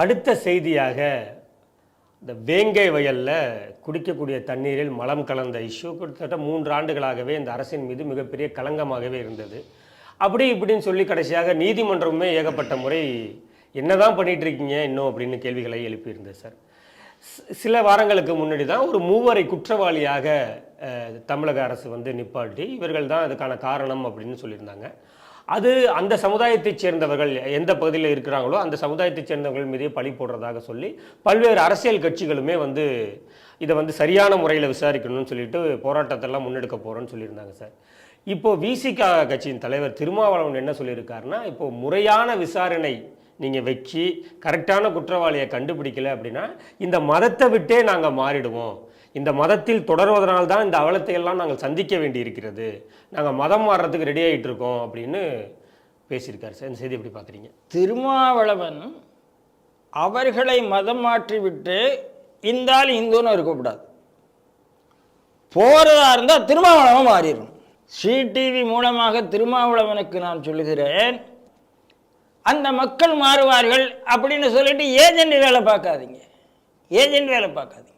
அடுத்த செய்தியாக இந்த வேங்கை வயலில் குடிக்கக்கூடிய தண்ணீரில் மலம் கலந்த இஷ்யூ. கிட்டத்தட்ட மூன்று ஆண்டுகளாகவே இந்த அரசின் மீது மிகப்பெரிய களங்கமாகவே இருந்தது. அப்படி இப்படின்னு சொல்லி கடைசியாக நீதிமன்றமுமே ஏகப்பட்ட முறை என்னதான் பண்ணிட்டு இருக்கீங்க இன்னும் அப்படின்னு கேள்விகளை எழுப்பியிருந்தது சார். சில வாரங்களுக்கு முன்னாடி தான் ஒரு மூவரை குற்றவாளியாக தமிழக அரசு வந்து நிப்பாட்டி இவர்கள் தான் அதுக்கான காரணம் அப்படின்னு சொல்லியிருந்தாங்க. அது அந்த சமுதாயத்தைச் சேர்ந்தவர்கள் எந்த பகுதியில் இருக்கிறாங்களோ அந்த சமுதாயத்தைச் சேர்ந்தவர்கள் மீதே பழி போடுறதாக சொல்லி பல்வேறு அரசியல் கட்சிகளுமே வந்து இதை வந்து சரியான முறையில் விசாரிக்கணும்னு சொல்லிட்டு போராட்டத்தெல்லாம் முன்னெடுக்க போகிறோன்னு சொல்லியிருந்தாங்க சார். இப்போ விசிகா கட்சியின் தலைவர் திருமாவளவன் என்ன சொல்லியிருக்காருன்னா இப்போ முறையான விசாரணை நீங்கள் வச்சு கரெக்டான குற்றவாளியை கண்டுபிடிக்கல அப்படின்னா இந்த மதத்தை விட்டே நாங்கள் மாறிடுவோம். இந்த மதத்தில் தொடர்வதனால் தான் இந்த அவலத்தை எல்லாம் நாங்கள் சந்திக்க வேண்டி இருக்கிறது. நாங்கள் மதம் மாறுறதுக்கு ரெடி ஆகிட்டு இருக்கோம் அப்படின்னு பேசியிருக்காரு. சார் இந்த செய்தி எப்படி பார்க்குறீங்க? திருமாவளவன் அவர்களை மதம் மாற்றிவிட்டு இந்த ஆள் இந்துன்னு இருக்கக்கூடாது போகிறதா இருந்தால் திருமாவளவன் மாறிடும் ஸ்ரீ டிவி மூலமாக திருமாவளவனுக்கு நான் சொல்லுகிறேன் அந்த மக்கள் மாறுவார்கள் அப்படின்னு சொல்லிட்டு ஏஜென்ட் வேலை பார்க்காதீங்க. ஏஜென்ட் வேலை பார்க்காதீங்க.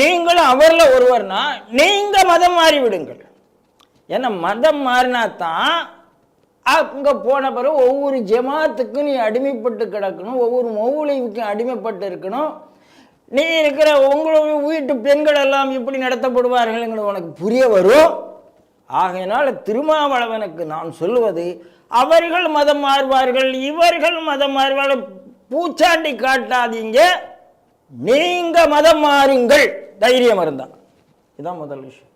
நீங்களும் அவரில் ஒருவர்னா நீங்கள் மதம் மாறி விடுங்கள் ஏன்னா மதம் மாறினா தான் அங்கே போன பிறகு ஒவ்வொரு ஜமாத்துக்கும் நீ அடிமைப்பட்டு கிடக்கணும் ஒவ்வொரு மௌலிக்கும் அடிமைப்பட்டு இருக்கணும். நீ இருக்கிற உங்களுடைய வீட்டு பெண்கள் எல்லாம் இப்படி நடத்தப்படுவார்கள்ங்கிற உனக்கு புரிய வரும். ஆகையினால் திருமாவளவனுக்கு நான் சொல்லுவது அவர்கள் மதம் மாறுவார்கள் இவர்கள் மதம் மாறுவார்கள் பூச்சாண்டி காட்டாதீங்க நீங்க மதம் மாறுங்கள். தைரியம் இருந்தா. இதுதான் முதல் விஷயம்.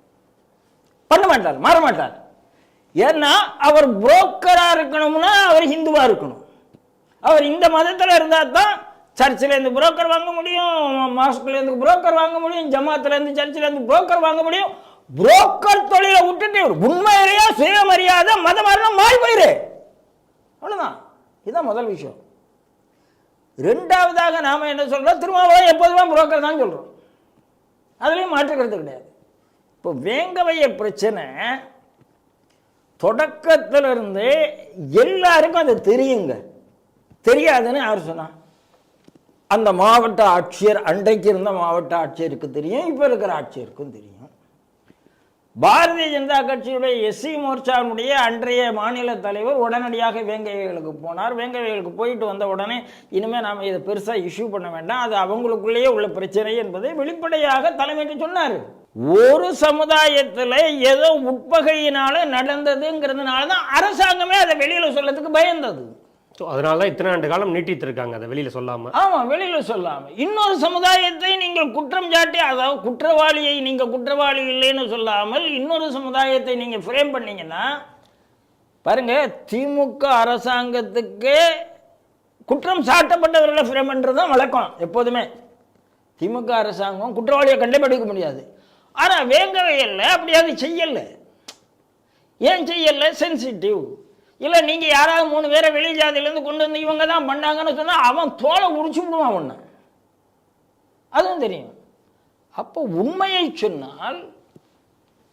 பண்ண மாட்டார் மாற மாட்டார். ஏன்னா அவர் புரோக்கரா இருக்கணும்னா அவர் ஹிந்துவா இருக்கணும். அவர் இந்த மதத்தில் இருந்தால் தான் சர்ச்சில் இருந்து புரோக்கர் வாங்க முடியும் மாஸ்க்லேருந்து புரோக்கர் வாங்க முடியும் ஜமாத்துல இருந்து சர்ச்சில் இருந்து புரோக்கர் வாங்க முடியும். புரோக்கர் தொழிலை விட்டுட்டு ஒரு உண்மையிலேயே சுயமரியாதை மதம் மாறினா மாறி போயிரு. அவ்வளவுதான். இதுதான் முதல் விஷயம். ரெண்டாவதாக நாம என்ன சொல்றோம்? திருமாவளவன் எப்போதுமே புரோக்கர் தான் சொல்றோம். அதுலேயும் மாற்றுக்கிறது கிடையாது. இப்போ வேங்கவைய பிரச்சனை தொடக்கத்துல இருந்து எல்லாருக்கும் அது தெரியுங்க. தெரியாதுன்னு யார் சொன்னா? அந்த மாவட்ட ஆட்சியர் அன்றைக்கு இருந்த மாவட்ட ஆட்சியருக்கு தெரியும் இப்போ இருக்கிற ஆட்சியருக்கும் தெரியும். பாரதிய ஜனதா கட்சியுடைய எஸ்சி மோர்ச்சாவுடைய அன்றைய மாநில தலைவர் உடனடியாக வேங்கைகளுக்கு போனார். வேங்கைகளுக்கு போயிட்டு வந்த உடனே இனிமேல் நாம் இதை பெருசாக இஷ்யூ பண்ண வேண்டாம். அது அவங்களுக்குள்ளேயே உள்ள பிரச்சனை என்பதை வெளிப்படையாக தலைமைக்கு சொன்னார். ஒரு சமுதாயத்தில் ஏதோ உட்பகையினால நடந்ததுங்கிறதுனால தான் அரசாங்கமே அதை வெளியில் சொல்லத்துக்கு பயந்தது. ஸோ அதனால தான் இத்தனை ஆண்டு காலம் நீட்டித்திருக்காங்க அதை வெளியில் சொல்லாமல் ஆமாம் வெளியில் சொல்லாமல் இன்னொரு சமுதாயத்தை நீங்கள் குற்றம் சாட்டி அதாவது குற்றவாளியை நீங்கள் குற்றவாளி இல்லைன்னு சொல்லாமல் இன்னொரு சமுதாயத்தை நீங்கள் ஃப்ரேம் பண்ணீங்கன்னா பாருங்கள் திமுக அரசாங்கத்துக்கு குற்றம் சாட்டப்பட்டவர்களை ஃப்ரேம் பண்ணுறது தான் வழக்கம் எப்போதுமே. திமுக அரசாங்கம் குற்றவாளியை கண்டுபிடிக்க முடியாது. ஆனால் வேங்கவையில் அப்படி அது செய்யலை. ஏன் செய்யலை? சென்சிட்டிவ் இல்லை நீங்கள் யாராவது மூணு பேரை வெளி ஜாதியிலேருந்து கொண்டு வந்து இவங்க தான் பண்ணாங்கன்னு சொன்னால் அவன் தோலை உடிச்சு விடுவான் ஒன்று அதுவும் தெரியும். அப்போ உண்மையை சொன்னால்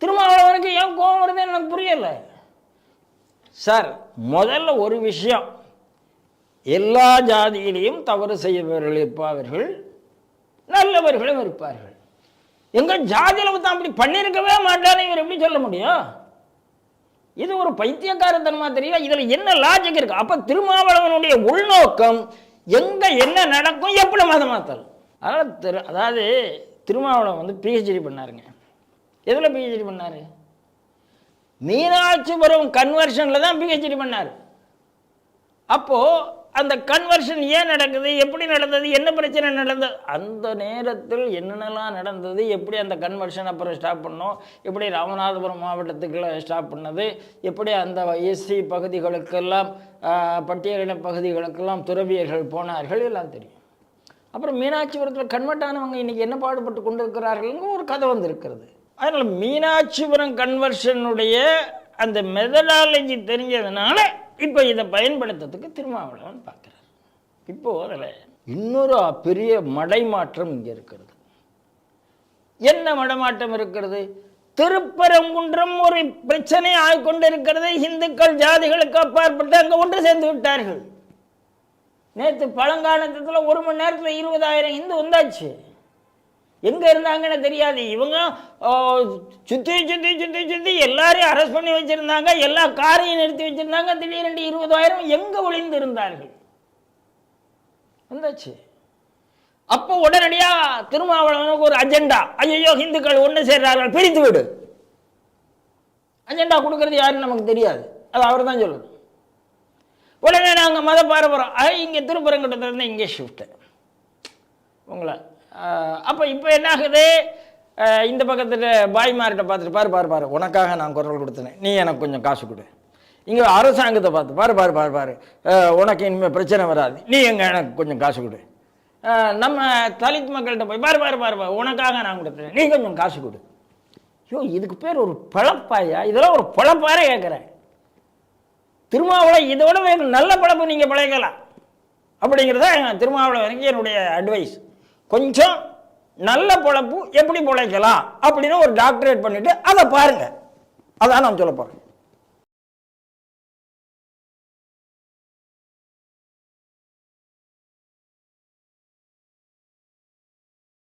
திருமாவளவனுக்கு ஏன் கோபம் வருதுன்னு எனக்கு புரியலை. சார் முதல்ல ஒரு விஷயம். எல்லா ஜாதியிலையும் தவறு செய்பவர்கள் இருப்பார்கள் நல்லவர்களும் இருப்பார்கள். எங்கள் ஜாதியில் தான் அப்படி பண்ணியிருக்கவே மாட்டான்னு இவர் எப்படி சொல்ல முடியும்? இது ஒரு பைத்தியக்காரத்தனமா தெரியல இதுல என்ன லாஜிக் இருக்கு? அப்ப திருமாவளவனுடைய உள்நோக்கம் எங்க என்ன நடக்கும் எப்படி மதம் மாத்தல்? அதனால திரு அதாவது திருமாவளவன் வந்து பிஹெச்டி பண்ணாருங்க. எதுல பிஹெச்டி பண்ணாரு? மீனாட்சிபுரம் கன்வர்ஷன்ல தான் பிஹெச்டி பண்ணார். அப்போது அந்த கன்வர்ஷன் ஏன் நடக்குது? எப்படி நடந்தது? என்ன பிரச்சனை நடந்தது? அந்த நேரத்தில் என்னென்னலாம் நடந்தது? எப்படி அந்த கன்வர்ஷன் அப்புறம் ஸ்டாப் பண்ணோம்? எப்படி ராமநாதபுரம் மாவட்டத்துக்குள்ள ஸ்டாப் பண்ணது? எப்படி அந்த எஸ்சி பகுதிகளுக்கெல்லாம் பட்டியலின பகுதிகளுக்கெல்லாம் துறவியர்கள் போனார்கள்? எல்லாம் தெரியும். அப்புறம் மீனாட்சிபுரத்தில் கன்வெர்ட் ஆனவங்க இன்றைக்கி என்ன பாடுபட்டு கொண்டிருக்கிறார்கள்னு ஒரு கதை வந்திருக்கிறது. அதனால் மீனாட்சிபுரம் கன்வர்ஷனுடைய அந்த மெதடாலஜி தெரிஞ்சதுனால இப்போ இதை பயன்படுத்துறதுக்கு திருமாவளவன் பார்க்குறார். இப்போது அதில் இன்னொரு பெரிய மடைமாற்றம் இங்கே இருக்கிறது. என்ன மடமாற்றம் இருக்கிறது? திருப்பரங்குன்றம் ஒரு பிரச்சனை ஆகிக்கொண்டு இருக்கிறது இந்துக்கள் ஜாதிகளுக்கு அப்பாற்பட்டு அங்கே ஒன்று சேர்ந்து விட்டார்கள். நேற்று பழங்காலத்தில் ஒரு மணி நேரத்தில் இருபதாயிரம் இந்து வந்தாச்சு. எங்கே இருந்தாங்கன்னு தெரியாது. இவங்க சுற்றி சுற்றி சுற்றி சுற்றி எல்லாரையும் அரெஸ்ட் பண்ணி வச்சுருந்தாங்க எல்லா காரையும் நிறுத்தி வச்சுருந்தாங்க திடீரென்று இருபதாயிரம் எங்கே ஒளிந்து இருந்தார்கள் வந்தாச்சு. அப்போ உடனடியாக திருமாவளவனுக்கு ஒரு அஜெண்டா ஐயோ இந்துக்கள் ஒன்று சேர்றார்கள் பிரித்து விடு. அஜெண்டா கொடுக்கறது யாருன்னு நமக்கு தெரியாது. அது அவர் தான் சொல்லணும் உடனே நாங்கள் மத பாரம்பரம் இங்கே திருப்பரங்கட்டத்துலேருந்து இங்கே ஷிஃப்ட்டு உங்களை அப்போ இப்போ என்ன ஆகுது? இந்த பக்கத்தில் பாய்மார்கிட்ட பார்த்துட்டு பாரு பாரு பாரு. உனக்காக நான் குரல் கொடுத்தேன். நீ எனக்கு கொஞ்சம் காசு கொடு. இங்கே அரசாங்கத்தை பார்த்து பாரு பாரு பாரு பாரு. உனக்கு இனிமேல் பிரச்சனை வராது. நீ எங்கே எனக்கு கொஞ்சம் காசு கொடு. நம்ம தலித் மக்கள்கிட்ட போய் பாரு பாரு பாரு பாரு. உனக்காக நான் கொடுத்தேன். நீ கொஞ்சம் காசு கொடு. ஐயோ இதுக்கு பேர் ஒரு பழப்பாயா? இதெல்லாம் ஒரு பழப்பாரே கேட்குறேன் திருமாவளை இதோட வேறு நல்ல பழப்பு நீங்கள் பழகலாம். அப்படிங்கிறத வரைக்கும் என்னுடைய அட்வைஸ் கொஞ்சம் நல்ல பொழப்பு எப்படி பிழைக்கலாம் அப்படின்னு ஒரு டாக்டரேட் பண்ணிட்டு அதை பாருங்க. அதான் நான் சொல்ல போகிறேன்